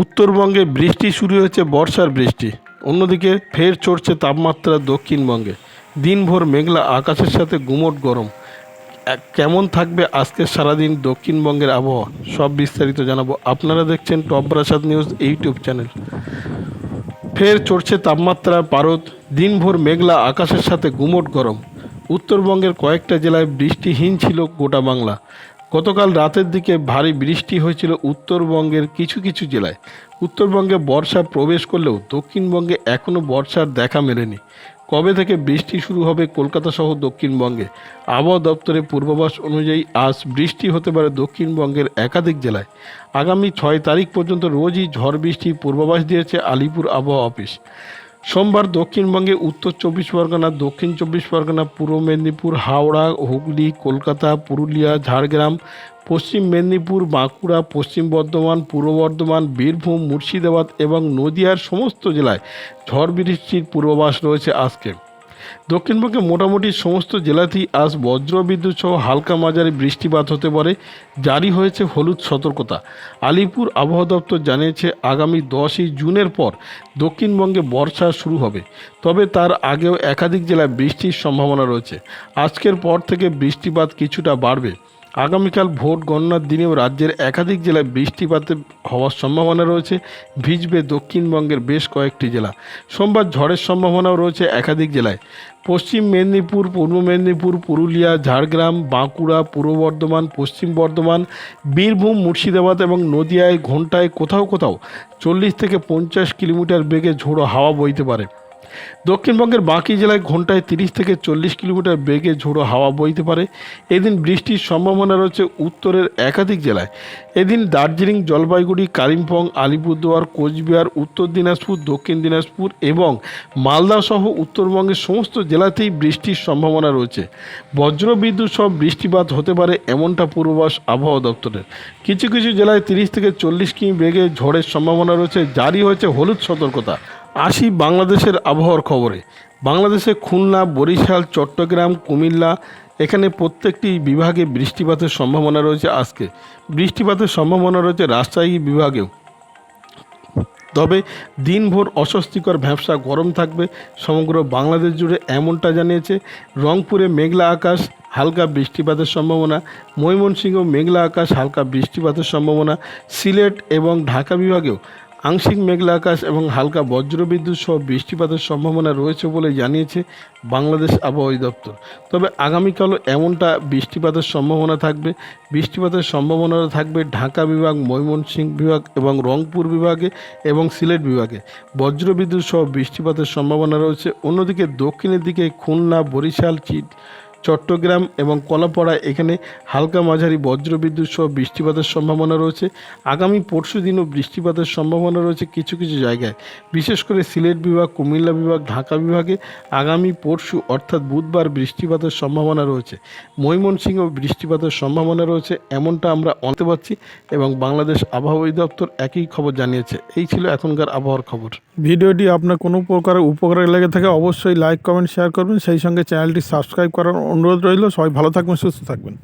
উত্তরবঙ্গে বৃষ্টি শুরু হয়েছে, বর্ষার বৃষ্টি। অন্যদিকে ফের চড়ছে তাপমাত্রা দক্ষিণবঙ্গে। দিনভর মেঘলা আকাশের সাথে গুমট গরম। কেমন থাকবে আজকের সারাদিন দক্ষিণবঙ্গের আবহাওয়া? সব বিস্তারিত জানাব। আপনারা দেখছেন টপ প্রাসাদ নিউজ ইউটিউব চ্যানেল। ফের চড়ছে তাপমাত্রা পারদ। দিনভর মেঘলা আকাশের সাথে গুমোট গরম। উত্তরবঙ্গের কয়েকটা জেলায় বৃষ্টিহীন ছিল গোটা বাংলা। গতকাল রাতের দিকে ভারী বৃষ্টি হয়েছিল উত্তরবঙ্গের কিছু কিছু জেলায়। উত্তরবঙ্গে বর্ষা প্রবেশ করলেও দক্ষিণবঙ্গে এখনও বর্ষার দেখা মেলেনি। কবে থেকে বৃষ্টি শুরু হবে কলকাতা সহ দক্ষিণবঙ্গে? আবহাওয়া দপ্তরের পূর্বাভাস অনুযায়ী আজ বৃষ্টি হতে পারে দক্ষিণবঙ্গের একাধিক জেলায়। আগামী ছয় তারিখ পর্যন্ত রোজই ঝড় বৃষ্টির পূর্বাভাস দিয়েছে আলিপুর আবহাওয়া অফিস। সোমবার দক্ষিণবঙ্গে উত্তর চব্বিশ পরগনা, দক্ষিণ চব্বিশ পরগনা, পূর্ব মেদিনীপুর, হাওড়া, হুগলি, কলকাতা, পুরুলিয়া, ঝাড়গ্রাম, পশ্চিম মেদিনীপুর, বাঁকুড়া, পশ্চিম বর্ধমান, পূর্ব বর্ধমান, বীরভূম, মুর্শিদাবাদ এবং নদিয়ার সমস্ত জেলায় ঝড় বৃষ্টির পূর্বাভাস রয়েছে আজকে। দক্ষিণবঙ্গে মোটামুটি সমস্ত জেলাতেই আজ বজ্রবিদ্যুৎ সহ হালকা মাঝারি বৃষ্টিপাত হতে পারে। জারি হয়েছে হলুদ সতর্কতা। আলিপুর আবহাওয়া দপ্তর জানিয়েছে, আগামী দশই জুনের পর দক্ষিণবঙ্গে বর্ষা শুরু হবে। তবে তার আগেও একাধিক জেলায় বৃষ্টির সম্ভাবনা রয়েছে। আজকের পর থেকে বৃষ্টিপাত কিছুটা বাড়বে। আগামীকাল ভোট গণনার দিনেও রাজ্যের একাধিক জেলায় বৃষ্টিপাতে হওয়ার সম্ভাবনা রয়েছে। ভিজবে দক্ষিণবঙ্গের বেশ কয়েকটি জেলা। সোমবার ঝড়ের সম্ভাবনাও রয়েছে একাধিক জেলায়। পশ্চিম মেদিনীপুর, পূর্ব মেদিনীপুর, পুরুলিয়া, ঝাড়গ্রাম, বাঁকুড়া, পূর্ব বর্ধমান, পশ্চিম বর্ধমান, বীরভূম, মুর্শিদাবাদ এবং নদিয়ায় ঘন্টায় কোথাও কোথাও চল্লিশ থেকে পঞ্চাশ কিলোমিটার বেগে ঝোড়ো হাওয়া বইতে পারে। দক্ষিণবঙ্গের বাকি জেলায় ঘন্টায় তিরিশ থেকে চল্লিশ কিলোমিটার বেগে ঝোড়ো হাওয়া বইতে পারে। এদিন বৃষ্টির সম্ভাবনা রয়েছে উত্তরের একাধিক জেলায়। এদিন দার্জিলিং, জলপাইগুড়ি, কালিম্পং, আলিপুরদুয়ার, কোচবিহার, উত্তর দিনাজপুর, দক্ষিণ দিনাজপুর এবং মালদা সহ উত্তরবঙ্গের সমস্ত জেলাতেই বৃষ্টির সম্ভাবনা রয়েছে। বজ্রবিদ্যুৎ সহ বৃষ্টিপাত হতে পারে এমনটা পূর্বাভাস আবহাওয়া দপ্তরের। কিছু কিছু জেলায় তিরিশ থেকে চল্লিশ কিমি বেগে ঝড়ের সম্ভাবনা রয়েছে। জারি হয়েছে হলুদ সতর্কতা। আসি বাংলাদেশের আবহাওয়ার খবরে। বাংলাদেশে খুলনা, বরিশাল, চট্টগ্রাম, কুমিল্লা, এখানে প্রত্যেকটি বিভাগে বৃষ্টিপাতের সম্ভাবনা রয়েছে আজকে। বৃষ্টিপাতের সম্ভাবনা রয়েছে রাজশাহী বিভাগেও। তবে দিনভর অস্বস্তিকর ভ্যাবসা গরম থাকবে। সমগ্র বাংলাদেশ জুড়ে এমনটা জানিয়েছে রংপুরে মেঘলা আকাশ, হালকা বৃষ্টিপাতের সম্ভাবনা। ময়মনসিংহ মেঘলা আকাশ, হালকা বৃষ্টিপাতের সম্ভাবনা। সিলেট এবং ঢাকা বিভাগেও আংশিক মেঘলা আকাশ এবং হালকা বজ্রবিদ্যুৎ সহ বৃষ্টিপাতের সম্ভাবনা রয়েছে বলে জানিয়েছে বাংলাদেশ আবহাওয়া দপ্তর। তবে আগামীকালও এমনটা বৃষ্টিপাতের সম্ভাবনা থাকবে। বৃষ্টিপাতের সম্ভাবনা থাকবে ঢাকা বিভাগ, ময়মনসিংহ বিভাগ এবং রংপুর বিভাগে এবং সিলেট বিভাগে। বজ্রবিদ্যুৎ সহ বৃষ্টিপাতের সম্ভাবনা রয়েছে। অন্যদিকে দক্ষিণের দিকে খুলনা, বরিশাল চিট চট্টগ্রাম এবং কলাপাড়া এখানে হালকা মাঝারি বজ্রবিদ্যুৎ সহ বৃষ্টিপাতের সম্ভাবনা রয়েছে। আগামী পরশু দিনও বৃষ্টিপাতের সম্ভাবনা রয়েছে কিছু কিছু জায়গায়। বিশেষ করে সিলেট বিভাগ, কুমিল্লা বিভাগ, ঢাকা বিভাগে আগামী পরশু অর্থাৎ বুধবার বৃষ্টিপাতের সম্ভাবনা রয়েছে। ময়মনসিংহ বৃষ্টিপাতের সম্ভাবনা রয়েছে, এমনটা আমরা অনতে পারছি এবং বাংলাদেশ আবহাওয়া দপ্তর একই খবর জানিয়েছে। এই ছিল এখনকার আবহাওয়ার খবর। ভিডিওটি আপনার কোনো প্রকার উপকারে লেগে থাকে অবশ্যই লাইক, কমেন্ট, শেয়ার করবেন। সেই সঙ্গে চ্যানেলটি সাবস্ক্রাইব করার অনুরোধ রইল সবাই ভালো থাকবেন সুস্থ থাকবেন।